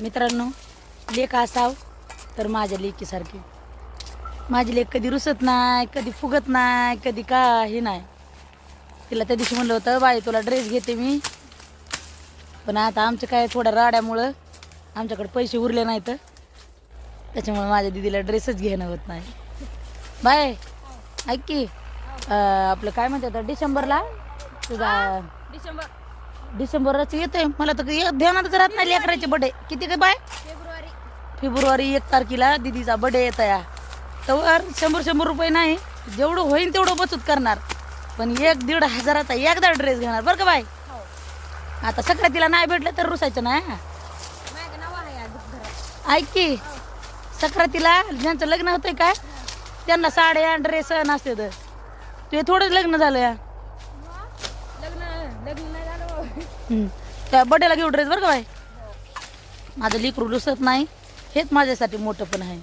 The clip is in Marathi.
मित्रांनो लेख असाव तर माझ्या लेकीसारखी माझी लेख कधी रुसत नाही कधी फुगत नाही कधी काही नाही. तिला त्या दिवशी म्हणलं होतं बाई तुला ड्रेस घेते मी. पण आता आमचं काय थोड्या राड्यामुळं आमच्याकडे पैसे उरले नाहीत. त्याच्यामुळे माझ्या दिदीला ड्रेसच घेणं होत नाही. बाय ऐक की आपलं काय म्हणते आता डिसेंबरला? तुझा डिसेंबर. डिसेंबरच येतोय. मला तर एक ध्यानात राहत नाही लेकराचे बडे किती काय बाय? फेब्रुवारी. फेब्रुवारी एक तारखेला दिदीचा बडे येत या तर शंभर शंभर रुपये नाही. जेवढं होईल तेवढं बचत करणार. पण एक दीड हजाराचा एकदा ड्रेस घेणार. बरं का बाय? हो. आता सक्रातीला नाही भेटलं तर रुसायचं घरात. ऐक की सक्रातीला ज्यांचं लग्न होतंय काय? त्यांना साड्या ड्रेस नसते तर ते थोडंच लग्न झालं या लग्न लग्न नाही झालं. हम्म. त्या बड्डेला घेऊ ड्रेस बरं का बाय माझं लिकरू रुसत नाही हेच माझ्यासाठी मोठं पण आहे